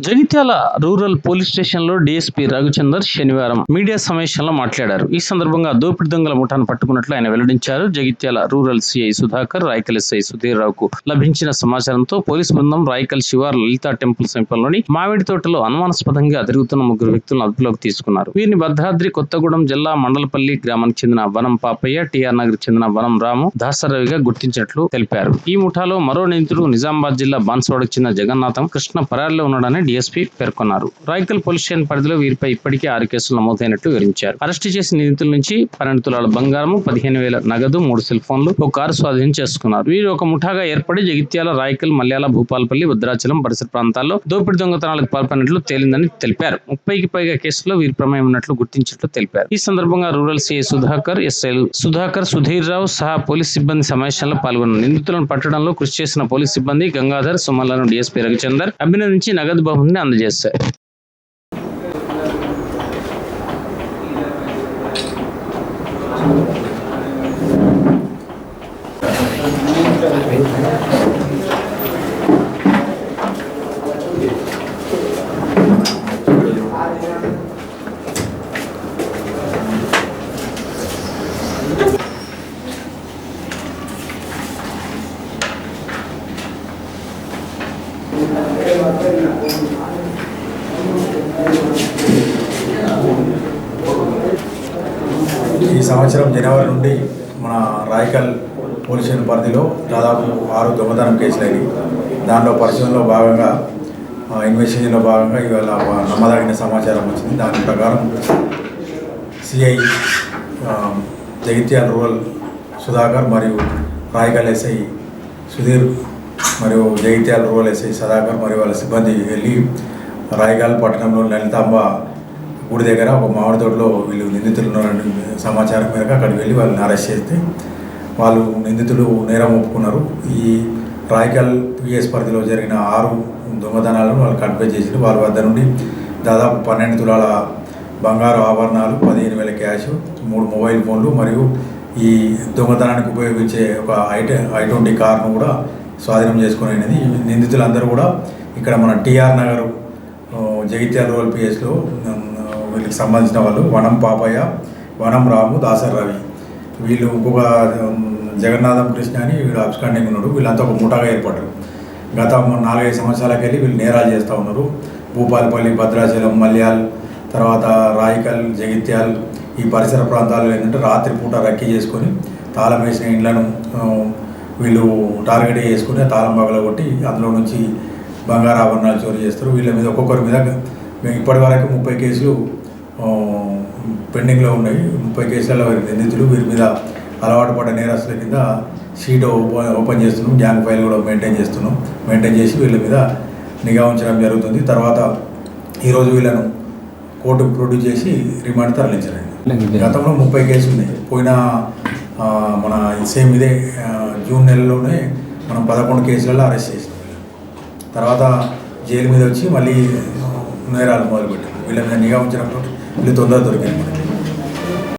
Jagtial rural police స్టేషన్లో DSP Raghuchander శనివారం media సమావేశంలో మాట్లాడారు. ఈ సందర్భంగా దోపిడి దొంగల ముఠాను పట్టుకున్నట్లు ఆయన వెల్లడించారు. Jagtial rural CI Sudhakar Raikal SI Sudheer రావుకు లభించిన సమాచారంతో పోలీస్ బృందం రాయకల్ శివార్ లలిత టెంపుల్ సమీపంలోని మామిడి తోటలో అనుమానాస్పదంగా తిరుగుతున్న ముగ్గురు వ్యక్తులను అదుపులోకి తీసుకున్నారు. వీరిని భద్రాద్రి కొత్తగూడెం జిల్లా మండలపల్లి గ్రామానికి చెందిన వనం పాపయ్య టిఆర్ నగర్ చెందిన వనం రాము దాసరవిగా గుర్తించినట్లు తెలిపారు. ఈ ముఠాలో మరో నిందితుడు నిజామాబాద్ జిల్లా బాన్సవాడకు చెందిన జగన్నాథం కృష్ణ పరారిలో ఉన్నాడని డీఎస్పీ పేర్కొన్నారు. రాయకల్ పోలీస్ స్టేషన్ పరిధిలో వీరిపై ఇప్పటికే ఆరు కేసులు నమోదైనట్లు వివరించారు. అరెస్టు చేసిన నిందితుల నుంచి పన్నెండు తులాల బంగారం పదిహేను వేల నగదు మూడు సెల్ ఫోన్లు ఒక కారు స్వాధీనం చేసుకున్నారు. వీరు ఒక ముఠాగా ఏర్పడి జగిత్యాల రాయకల్ మల్యాల భూపాలపల్లి భద్రాచలం పరిసర ప్రాంతాల్లో దోపిడీ దొంగతనాలకు పాల్పడినట్లు తేలిందని తెలిపారు. ముప్పైకి పైగా కేసుల్లో వీరి ప్రమేయం ఉన్నట్లు గుర్తించినట్లు తెలిపారు. ఈ సందర్భంగా రూరల్ సిఐ సుధాకర్ ఎస్ఐలు సుధాకర్ సుధీర్ రావు సహా పోలీస్ సిబ్బంది సమావేశంలో పాల్గొన్నారు. నిందితులను పట్టడంలో కృషి చేసిన పోలీస్ సిబ్బంది గంగాధర్ సుమలను డీఎస్పీ రవిచందర్ అభినందించి నగదు బహుమతిని అందజేశారు ఈ సంవత్సరం జనవరి నుండి మన రాయకల్ పోలీస్ స్టేషన్ పరిధిలో దాదాపు ఆరు దొంగతనం కేసులు అయినాయి దానిలో పరిశోధనలో భాగంగా ఇన్వెస్టిగేషన్లో భాగంగా ఇవాళ నమ్మదగిన సమాచారం వచ్చింది. దాని ప్రకారం సిఐ జగిత్యాల రూరల్ సుధాకర్ మరియు రాయకల్ ఎస్ఐ సుధీర్ మరియు జగిత్యాల రూరల్ ఎస్ఐ సదాకర్ మరియు వాళ్ళ సిబ్బంది వెళ్ళి రాయగాల్ పట్టణంలో లలితాంబ గుడి దగ్గర ఒక మామిడి తోటలో వీళ్ళు నిందితులు ఉన్నారని సమాచారం మేరకు అక్కడికి వెళ్ళి వాళ్ళని అరెస్ట్ చేస్తే వాళ్ళు నిందితులు నేరం ఒప్పుకున్నారు. ఈ రాయకల్ పిఎస్ పరిధిలో జరిగిన ఆరు దొంగతనాలను వాళ్ళు కన్ఫ్యూజ్ చేసి వాళ్ళ వద్ద నుండి దాదాపు పన్నెండు తులాల బంగారు ఆభరణాలు పదిహేను వేల క్యాష్ మూడు మొబైల్ ఫోన్లు మరియు ఈ దొంగతనానికి ఉపయోగించే ఒక ఐటె ఐ కార్ను కూడా స్వాధీనం చేసుకునేది అనేది నిందితులందరూ కూడా ఇక్కడ మన టిఆర్ నగర్ జగిత్యాల రూరల్ పిఎస్లో వీళ్ళకి సంబంధించిన వాళ్ళు వనం పాపయ్య వనం రాము దాసర్ రవి. వీళ్ళు ఇంకొక జగన్నాథం కృష్ణ అని వీడు అబ్స్కాండింగ్ ఉన్నాడు. వీళ్ళంతా ఒక ముఠాగా ఏర్పడ్డారు. గత నాలుగైదు సంవత్సరాలకు వెళ్ళి వీళ్ళు నేరాలు చేస్తూ ఉన్నారు. భూపాలపల్లి భద్రాచలం మల్యాల్ తర్వాత రాయికల్ జగిత్యాల్ ఈ పరిసర ప్రాంతాల్లో ఏంటంటే రాత్రిపూట రక్కీ చేసుకొని తాళం వేసిన ఇండ్లను వీళ్ళు టార్గెట్ చేసుకుని తాళం పగలగొట్టి అందులో నుంచి బంగారు ఆభరణాలు చోరీ చేస్తారు. వీళ్ళ మీద ఒక్కొక్కరి మీద మేము ఇప్పటి వరకు ముప్పై కేసులు పెండింగ్లో ఉన్నాయి. ముప్పై కేసులలో వీరి నిందితులు వీరి మీద అలవాటు పడ్డ నేరస్తుల కింద షీట్ ఓపెన్ ఓపెన్ చేస్తున్నాం. గ్యాంగ్ ఫైల్ కూడా మెయింటైన్ చేస్తున్నాం. మెయింటైన్ చేసి వీళ్ళ మీద నిఘా ఉంచడం జరుగుతుంది. తర్వాత ఈరోజు వీళ్ళను కోర్టుకు ప్రొడ్యూస్ చేసి రిమాండ్ తరలించండి గతంలో ముప్పై కేసులు ఉన్నాయి. పోయిన మన సేమ్ ఇదే జూన్ నెలలోనే మనం పదకొండు కేసులలో అరెస్ట్ చేసినాం. తర్వాత జైలు మీద వచ్చి మళ్ళీ నేరాలు మొదలుపెట్టారు వీళ్ళ మీద నిఘా ఉంచినప్పుడు వీళ్ళు తొందరగా దొరికాయి మనకి.